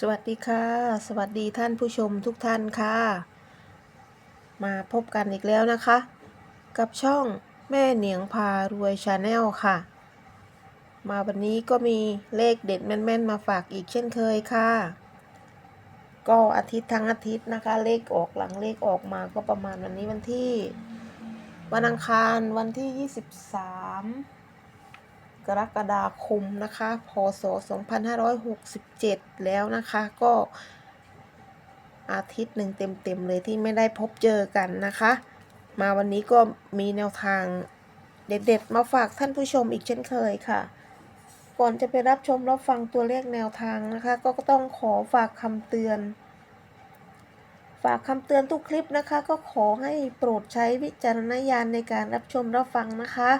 สวัสดีค่ะ สวัสดีท่านผู้ชมทุกท่านค่ะ มาพบกันอีกแล้วนะคะ กับช่องแม่เหนียงพารวยชาแนลค่ะ มาวันนี้ก็มีเลขเด็ดแม่นๆ มาฝากอีกเช่นเคยค่ะ ก็อาทิตย์ทั้งอาทิตย์นะคะ เลขออกหลังเลขออกมาก็ประมาณวันนี้วันที่ วันอังคารวันที่ 23 กรกฎาคมนะคะ พศ 2567 แล้วนะคะ ก็อาทิตย์หนึ่งเต็มๆเลยที่ไม่ได้พบเจอกันนะคะ มาวันนี้ก็มีแนวทางเด็ดๆ มาฝากท่านผู้ชมอีกเช่นเคยค่ะ ก่อนจะไปรับชมรับฟังตัวเลขแนวทางนะคะ ก็ต้องขอฝากคำเตือน ฝากคำเตือนทุกคลิปนะคะ ก็ขอให้โปรดใช้วิจารณญาณในการรับชมรับฟังนะคะ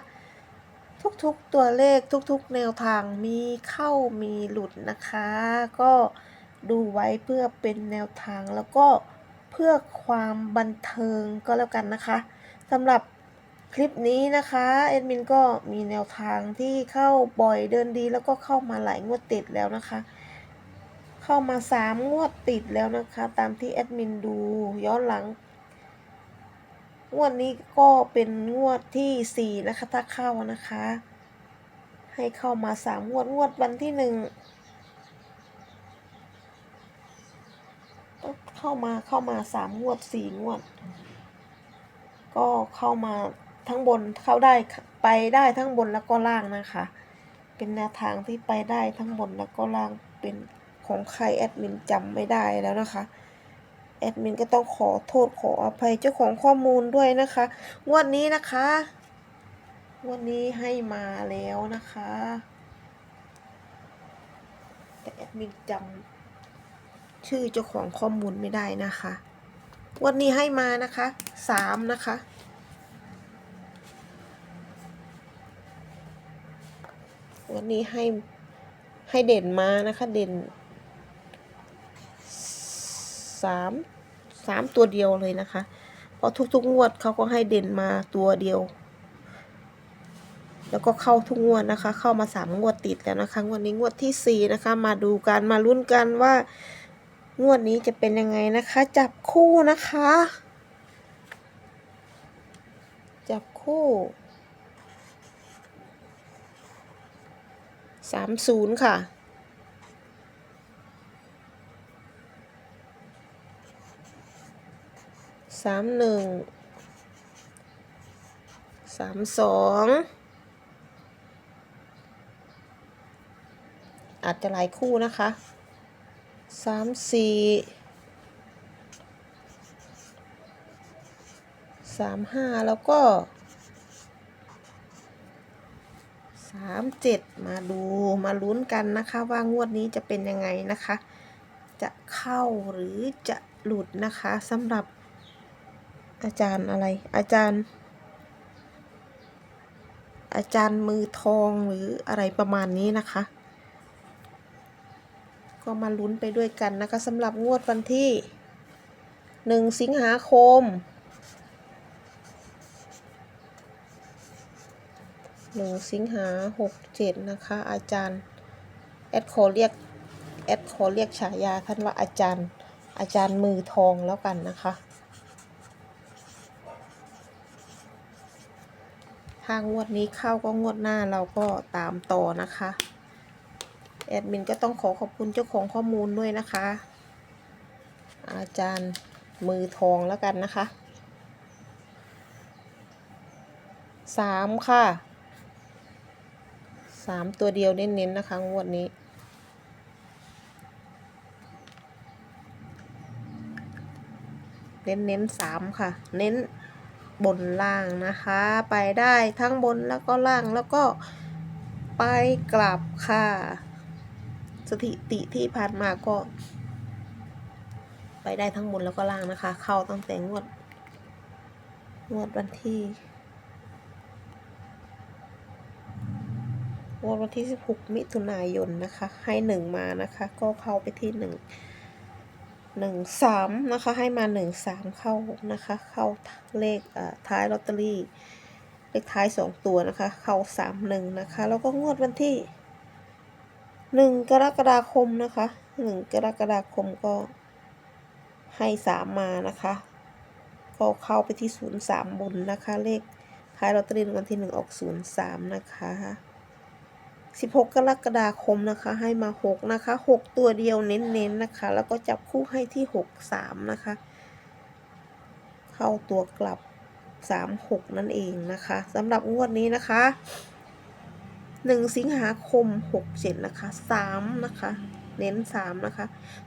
ทุกๆตัวเลขทุกๆ แนวทางมีเข้ามีหลุดนะคะ ก็ดูไว้เพื่อเป็นแนวทางแล้วก็เพื่อความบันเทิงก็แล้วกันนะคะสำหรับคลิปนี้นะคะแอดมินก็มีแนวทางที่เข้าบ่อยเดินดีแล้วก็เข้ามาหลายงวดติดแล้วนะคะ เข้ามาสามงวดติดแล้วนะคะ ตามที่แอดมินดูย้อนหลัง งวดนี้ก็เป็นงวดที่สี่นะคะถ้าเข้านะคะ ให้เข้ามาสามงวดงวดวันที่หนึ่งเข้ามาเข้ามาสามงวดสี่งวด ก็เข้ามาทั้งบนเข้าได้ไปได้ทั้งบนแล้วก็ล่างนะคะ เป็นแนวทางที่ไปได้ทั้งบนแล้วก็ล่างเป็นของใครแอดมินจำไม่ได้แล้วนะคะ แอดมินก็ต้องขอโทษขออภัยเจ้าของข้อมูลด้วยนะคะงวดนี้นะคะงวดนี้ให้มาแล้วนะคะ แต่แอดมินจำชื่อเจ้าของข้อมูลไม่ได้นะคะงวันนี้ให้มานะคะสามนะคะวันนี้ให้ให้เด่นมานะคะเด่นสาม สามตัวเดียวเลยนะคะ เพราะทุกๆงวดเขาก็ให้เด่นมาตัวเดียว แล้วก็เข้าทุกงวดนะคะ เข้ามาสามงวดติดแล้วนะคะ งวดนี้งวดที่สี่นะคะ มาดูกันมาลุ้นกันว่างวดนี้จะเป็นยังไงนะคะ จับคู่นะคะ จับคู่สามศูนย์ค่ะ สามหนึ่งสามสองอาจจะหลายคู่นะคะสามสี่สามห้าแล้วก็สามเจ็ดมาดูมาลุ้นกันนะคะ ว่างวดนี้จะเป็นยังไงนะคะ จะเข้าหรือจะหลุดนะคะสำหรับ อาจารย์อะไร อาจารย์ อาจารย์มือทองหรืออะไรประมาณนี้นะคะ ก็มาลุ้นไปด้วยกันนะคะสำหรับงวดวันที่หนึ่งสิงหาคมหนึ่งสิงหาหกเจ็ดนะคะ อาจารย์ แอดขอเรียก แอดขอเรียกฉายาท่านว่าอาจารย์ อาจารย์มือทองแล้วกันนะคะ ถ้างวดนี้เข้าก็งวดหน้าเราก็ตามต่อนะคะ แอดมินก็ต้องขอขอบคุณเจ้าของข้อมูลด้วยนะคะ อาจารย์มือทองแล้วกันนะคะสามค่ะสามตัวเดียวเน้นๆนะคะงวดนี้เน้นเน้นสามค่ะ เน้น บนล่างนะคะ ไปได้ทั้งบนแล้วก็ล่างแล้วก็ไปกลับค่ะ สถิติที่ผ่านมาก็ ไปได้ทั้งบนแล้วก็ล่างนะคะ เข้าตั้งแต่งวดงวดวันที่วดวันที่ 16 มิถุนายนนะคะ ให้หนึ่งมานะคะ ก็เข้าไปที่หนึ่ง หนึ่งสามนะคะ ให้มาหนึ่งสามเข้านะคะ เข้าเลขอ่าท้ายลอตเตอรี่ เลขท้ายสองตัวนะคะ เข้าสามหนึ่งนะคะ แล้วก็งวดวันที่หนึ่งกรกฎาคมนะคะหนึ่งกรกฎาคมก็ให้สามมานะคะ ก็เข้าไปที่ศูนย์สามบนนะคะ เลขท้ายลอตเตอรี่วัลที่หนึ่งออกศูนย์สามนะคะ สิบหกกรกฎาคมนะคะให้มาหกนะคะหกตัวเดียวเน้นๆนะคะ แล้วก็จับคู่ให้ที่หกสามนะคะ เข้าตัวกลับสามหกนั่นเองนะคะสำหรับงวดนี้นะคะหนึ่งสิงหาคมหกเจ็ดนะคะสามนะคะ เน้นสามนะคะ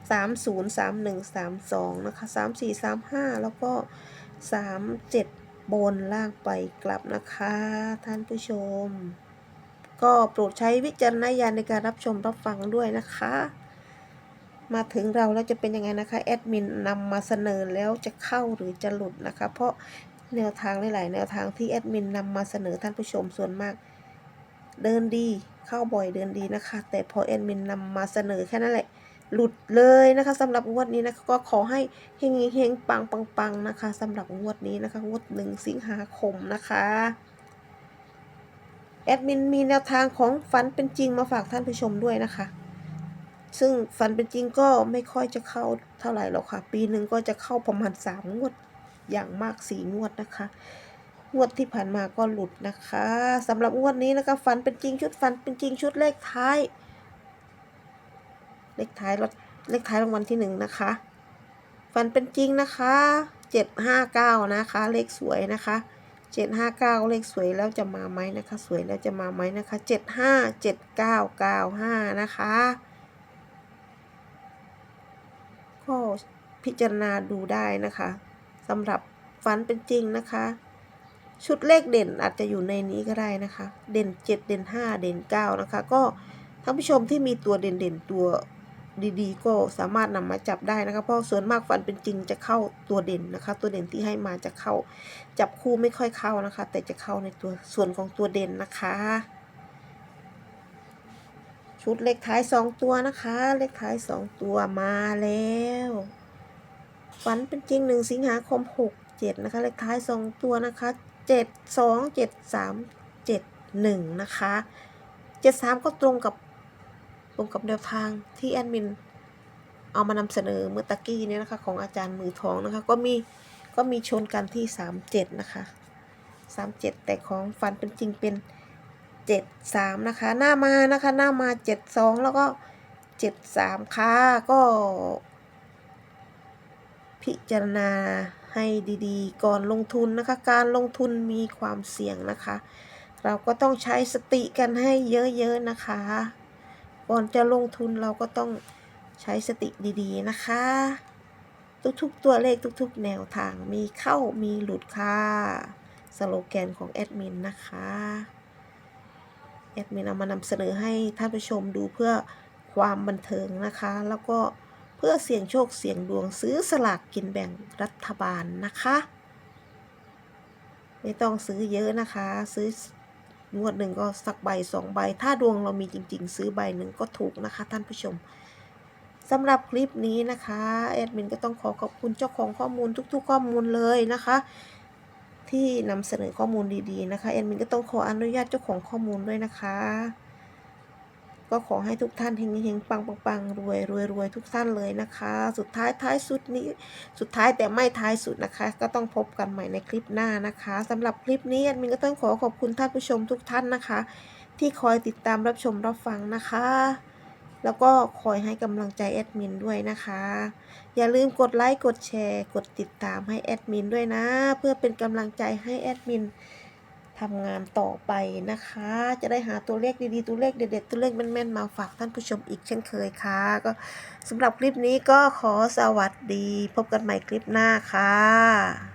สามศูนย์สามหนึ่งสามสองนะคะสามสี่สามห้าแล้วก็สามเจ็ดบนล่างไปกลับนะคะ ท่านผู้ชม ก็โปรดใช้วิจารณญาณในการรับชมรับฟังด้วยนะคะ มาถึงเราแล้วจะเป็นยังไงนะคะแอดมินนำมาเสนอแล้วจะเข้าหรือจะหลุดนะคะ เพราะแนวทางหลายๆแนวทางที่แอดมินนำมาเสนอท่านผู้ชมส่วนมาก เดินดีเข้าบ่อยเดินดีนะคะ แต่พอแอดมินนำมาเสนอแค่นั้นแหละหลุดเลยนะคะสำหรับงวดนี้นะคะก็ขอให้เฮงเฮงปังปังปังนะคะสำหรับงวดนี้นะคะงวดหนึ่งสิงหาคมนะคะ แอดมินมีแนวทางของฝันเป็นจริงมาฝากท่านผู้ชมด้วยนะคะ ซึ่งฝันเป็นจริงก็ไม่ค่อยจะเข้าเท่าไหร่หรอกค่ะ ปีหนึ่งก็จะเข้าประมาณสามงวด อย่างมากสี่งวดนะคะ งวดที่ผ่านมาก็หลุดนะคะสำหรับงวดนี้นะคะฝันเป็นจริงชุดฝันเป็นจริงชุดเลขท้าย เลขท้ายรถเลขท้ายรางวัลที่หนึ่งนะคะฝันเป็นจริงนะคะเจ็ดห้าเก้านะคะ เลขสวยนะคะ เจ็ดห้าเก้าเลขสวยแล้วจะมาไหมนะคะ สวยแล้วจะมาไหมนะคะเจ็ดห้าเจ็ดเก้าเก้าห้านะคะก็พิจารณาดูได้นะคะสำหรับฝันเป็นจริงนะคะ ชุดเลขเด่นอาจจะอยู่ในนี้ก็ได้นะคะ เด่น 7 เด่น 5 เด่น 9 นะคะ ก็ท่านผู้ชมที่มีตัวเด่นเด่นๆตัว ดีๆ ก็สามารถนำมาจับได้นะคะเพราะส่วนมากฝันเป็นจริงจะเข้าตัวเด่นนะคะ ตัวเด่นที่ให้มาจะเข้า จับคู่ไม่ค่อยเข้านะคะ แต่จะเข้าในตัวส่วนของตัวเด่นนะคะ ชุดเลขท้าย2ตัวนะคะ เลขท้าย2ตัวมาแล้วฝันเป็นจริง1สิงหาคม67นะคะ เลขท้าย2ตัวนะคะ7 2 7 3 7 1นะคะ73ก็ตรงกับ ตรงกับแนวทางที่แอดมินเอามานำเสนอเมื่อตะกี้เนี่ยนะคะ ของอาจารย์มือทองนะคะ ก็มีก็มีชนกันที่ 37 นะคะ 37 แต่ของฟันเป็นจริงเป็น 73 นะคะ หน้ามานะคะ หน้ามา 72 แล้วก็ 73 ค่ะ ก็พิจารณาให้ดีๆ ก่อนลงทุนนะคะ การลงทุนมีความเสี่ยงนะคะ เราก็ต้องใช้สติกันให้เยอะๆนะคะ ก่อนจะลงทุนเราก็ต้องใช้สติดีๆนะคะ ทุกๆตัวเลขทุกๆ แนวทางมีเข้ามีหลุดค่ะสโลแกนของแอดมินนะคะแอดมินเอามานำเสนอให้ท่านผู้ชมดูเพื่อความบันเทิงนะคะ แล้วก็เพื่อเสี่ยงโชคเสี่ยงดวงซื้อสลากกินแบ่งรัฐบาลนะคะ ไม่ต้องซื้อเยอะนะคะ ซื้อ งวดหนึ่งก็สักใบสองใบ ถ้าดวงเรามีจริง ๆ ซื้อใบหนึ่งก็ถูกนะคะ ท่านผู้ชมสำหรับคลิปนี้นะคะแอดมินก็ต้องขอขอบคุณเจ้าของข้อมูลทุก ๆ ข้อมูลเลยนะคะ ที่นำเสนอข้อมูลดีๆนะคะแอดมินก็ต้องขออนุญาตเจ้าของข้อมูลด้วยนะคะ ก็ขอให้ทุกท่านเฮงๆปังๆปังๆรวยรวยรวยทุกท่านเลยนะคะ สุดท้ายท้ายสุดนี้ สุดท้ายแต่ไม่ท้ายสุดนะคะ ก็ต้องพบกันใหม่ในคลิปหน้านะคะสำหรับคลิปนี้แอดมินก็ต้องขอขอบคุณท่านผู้ชมทุกท่านนะคะ ที่คอยติดตามรับชมรับฟังนะคะ แล้วก็คอยให้กำลังใจแอดมินด้วยนะคะ อย่าลืมกดไลค์กดแชร์ กดติดตามให้แอดมินด้วยนะ เพื่อเป็นกำลังใจให้แอดมิน ทำงานต่อไปนะคะ จะได้หาตัวเลขดีๆ ตัวเลขเด็ดๆ ตัวเลขแม่นๆ มาฝากท่านผู้ชมอีกเช่นเคยค่ะ ก็สำหรับคลิปนี้ก็ขอสวัสดี พบกันใหม่คลิปหน้าค่ะ